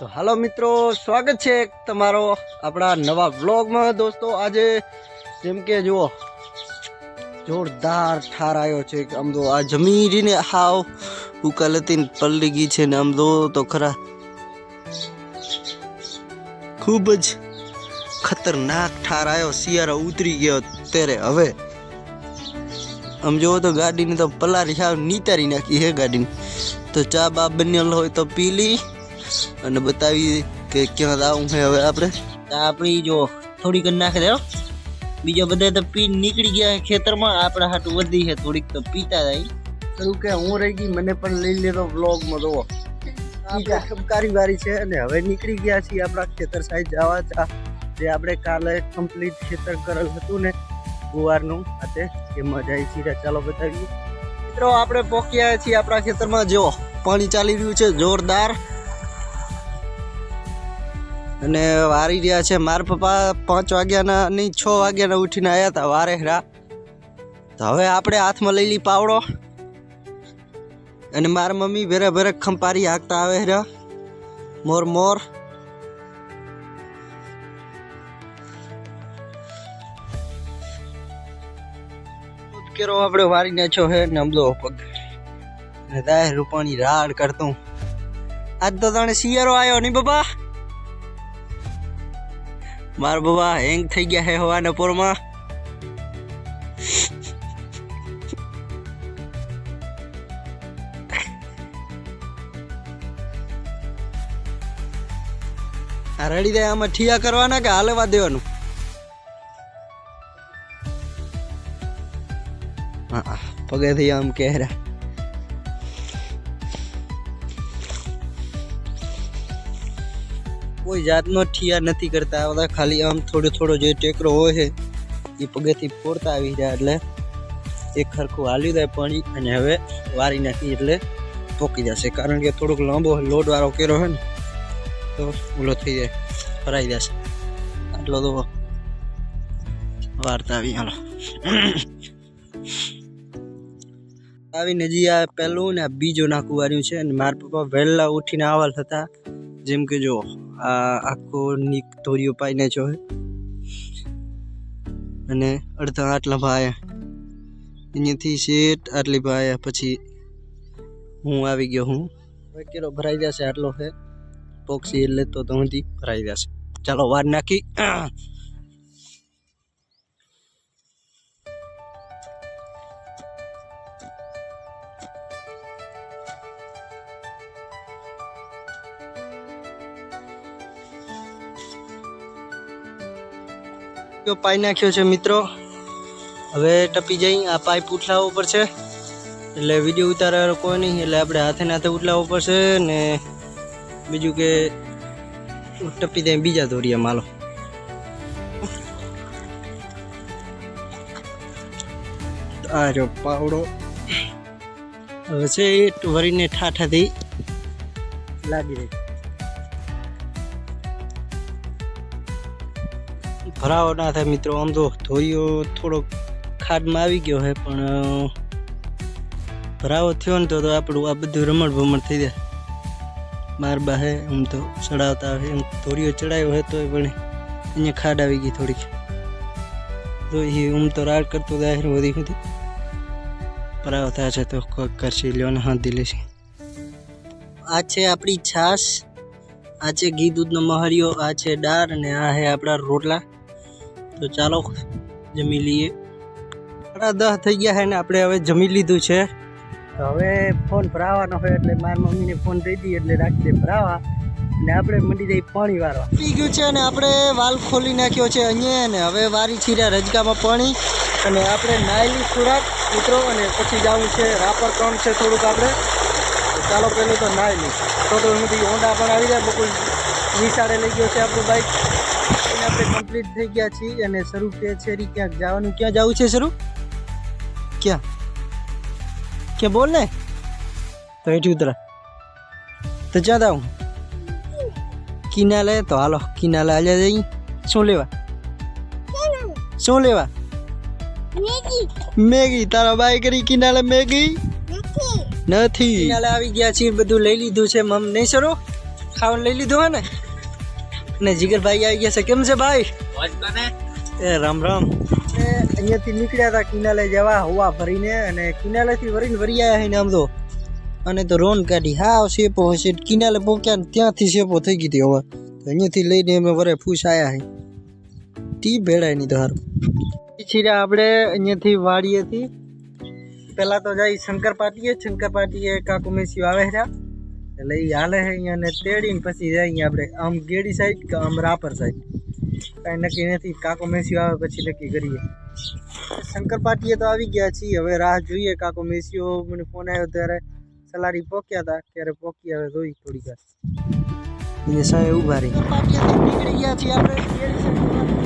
તો હાલો મિત્રો, સ્વાગત છે તમારો આપણા નવા વ્લોગમાં. દોસ્તો, આજે જેમ કે જુઓ, જોરદાર ઠાર આવ્યો છે કે આમ તો આ જમીરીને હાવ ઉકાલતીને પલળી ગઈ છે ને આમ તો ખરા, ખૂબ જ ખતરનાક ઠાર આવ્યો. શિયાળો ઉતરી ગયો ત્યારે હવે, આમ જોવો તો ગાડીને તો પલારી સાવ નીતારી નાખી હે ગાડીની. તો ચા બા બનેલ હોય તો પી લી. અને બતાવી કે ક્યાં લાવું છે હવે આપણે. આપણી જો થોડીક જ નાખી દેવો બીજા બધા તો પી નીકળી ગયા ખેતરમાં. આપણા હાટું વધી છે થોડીક તો પીતા જાય ખરું કે હું રહી ગઈ મને પણ લઈ લેતો વ્લોગમાં જોવો કારી વારી છે અને હવે નીકળી ગયા છીએ આપણા ખેતર સાઈડ જવા જે આપણે કાલે કમ્પ્લીટ ખેતર કરેલ હતું ને ગુવારનું. હાથે એમાં જાય છીએ ચાલો બતાવીએ. મિત્રો આપણે પોક્યા છીએ આપણા ખેતરમાં. જો પાણી ચાલી રહ્યું છે જોરદાર. અને વારી રહ્યા છે. મારા પપ્પા પાંચ વાગ્યાના નહીં, છ વાગ્યાના ઉઠીને આવ્યા હતા વારે રા. તો હવે આપણે હાથમાં લઈ લી પાવડો. અને મારા મમ્મી ભેરે ભેરે ખંપારી હાંકતા આવે રહ્યા મોર મોર. કેરો આપણે વારી નાખ્યો હે ને અમદો પગ. અને દાય રૂપાણી રાડ કરતું. આજ તો તને શિયાળો આવ્યો નહીં બાબા મારા બાબા હેંગ થઈ ગયા હે હવાના પોરમાં રડી દે આમાં ઠિયા કરવાના કે હાલવા દેવાનું? હા, પગેથી આમ કહેરા. કોઈ જાતનો ઠિયા નથી કરતા. બધા ખાલી આમ થોડો થોડો જે ટેકરો હોય છે, એ પગેથી ફોડતા આવી રહ્યા એટલે એક ખરખું હાલી જાય પાણી અને હવે વારી નાખી એટલે પોકી જશે. કારણ કે થોડોક લાંબો લોડવાળો કેરો હોય ને, તો ઓલો થઈ જાય, ફરાઈ જશે. આટલો તો વાર્તા આવી. હાલો. આવીને હજી આ પહેલું ને બીજો નાખું વાર્યું છે અને મારા પપ્પા વહેલા ઉઠીને આવાલ હતા જેમ કે જો, આ આખો નીક ધોરીઓ પાઈને છો. અને અડધા આટલા ભાયા. અહીંયાથી શેઠ આટલી ભાયા, પછી હું આવી ગયો હું. કેરો ભરાઈ જશે આટલો છે. પોક્સી એટલે તો તોથી ભરાઈ જશે. ચાલો, વાર નાખી. પાઈ નાખ્યો છે મિત્રો. હવે ટપી જઈ, આ પાઇપ ઉઠલાવવો પડશે એટલે વીડિયો ઉતારવાનો કોઈ નહીં, એટલે આપણે હાથે નાથે ઉઠલાવવો પડશે ને બીજું કે ટપી જાય બીજા દોરિયા માલો આ જો પાવડો. હવે છે વરીને ઠાઠાથી લાગી રહી. ભરાવો ના થાય મિત્રો, આમ તો ધોરીઓ થોડોક ખાડમાં આવી ગયો છે પણ ભરાવો થયો ને તો આપણું આ બધું રમણ ભમણ થઈ જાય. માર બાહે આમ તો ચડાવતા આવે એમ ધોરીઓ ચડાવ્યો હોય તો પણ અહીંયા ખાડ આવી ગઈ થોડીક. તો એ આમ તો રાડ કરતો જાહેર વધી સુધી. ભરાવો થયા છે તો કરશી, લ્યો ને હાથ દિલે છે આ છે આપણી છાશ, આ છે ઘી દૂધનો મહરિયો, આ છે દાળ અને આ છે આપણા રોટલા. તો ચાલો જમી લઈએ. સાડા દસ થઈ ગયા છે ને આપણે હવે જમી લીધું છે. તો હવે ફોન ભરાવાનો હોય એટલે મારી મમ્મીને ફોન દઈ દઈએ એટલે રાખી ભરાવા. ને આપણે મંડી જઈ પાણી વારવા પી ગયું છે અને આપણે વાલ ખોલી નાખ્યો છે અહીંયા ને હવે વારી છીર્યા રજગામાં પાણી. અને આપણે નાયલી ખોરાક મિત્રો, અને પછી જવું છે રાપર કામ છે થોડુંક આપણે. ચાલો પહેલું તો નાયલી. તો તો સુધી હોન્ડા પણ આવી જાય, બકુલ નિશાળે લઈ ગયો છે આપણું બાઈક અને આપણે કમ્પ્લીટ થઈ ગયા છીએ અને શરૂ કે છે ક્યાંક જવાનું? ક્યાં જવું છે શરૂ? ક્યાં? ક્યાં બોલ ને? તો એથી ઉતરા. તો જ્યાં જાઉં કિનાલે તો હાલો, કિનાલે આજે જઈ શું લેવા? શું લેવા? મેગી. તારા બાય કરી કિનાલે મેગી? નથી. કિનાલે આવી ગયા છીએ, બધું લઈ લીધું છે, મમ. નહીં શરૂ? ખાવાનું લઈ લીધું હે ને? ને જીગરભાઈ આવી ગયા છે. કેમ છે ભાઈ? એ રામ રામ. એ અહીંયાથી નીકળ્યા હતા કિનાલે જવા હવા ભરીને અને કિનાલેથી ભરીને વરી આવ્યા છે ને આમ તો. અને તો રોન કાઢી. હા શેપો હશે. કિનાલે પોક્યા ને ત્યાંથી શેપો થઈ ગઈ હતી હવે. અહીંયાથી લઈને અમે વરે ફૂસ આવ્યા હઈ ટી ભેળાય નહીં તો હારું. છીરા આપણે અહીંયાથી વાડીએથી. પહેલાં તો જાય શંકર પાટીએ શંકર પાટીએ કાકુ મેસી આવે છે એટલે એ હાલે છે અહીંયા ને તેડીને પછી જાય અહીંયા આપણે આમ ગેડી સાઈડ કે આમ રાપર સાઈડ કાંઈ નક્કી નથી કાકો મેસ્યો આવે પછી નક્કી કરીએ. શંકર પાટીએ તો આવી ગયા છીએ હવે રાહ જોઈએ કાકો મેસ્યો મને ફોન આવ્યો ત્યારે સલારી પોક્યા હતા ત્યારે પોકી હવે જોઈ થોડીક વાર. એ સાહેબ ઊભા રહી. પાટીએથી નીકળી ગયા છીએ આપણે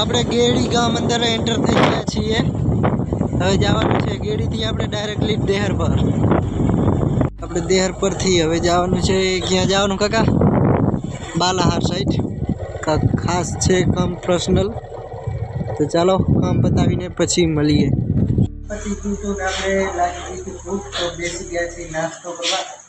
આપણે ગેડી ગામ અંદર એન્ટર થઈ ગયા છીએ. હવે જવાનું છે ગેડીથી આપણે ડાયરેક્ટલી દેહર પર. આપણે દેહર પરથી હવે જવાનું છે, ક્યાં જવાનું કાકા? બાલાહાર સાઈડ ખાસ છે કામ પર્સનલ તો ચાલો કામ પતાવીને પછી મળીએ. પછી આપણે લાગી તો બેસી ગયા છીએ નાસ્તો કરવા.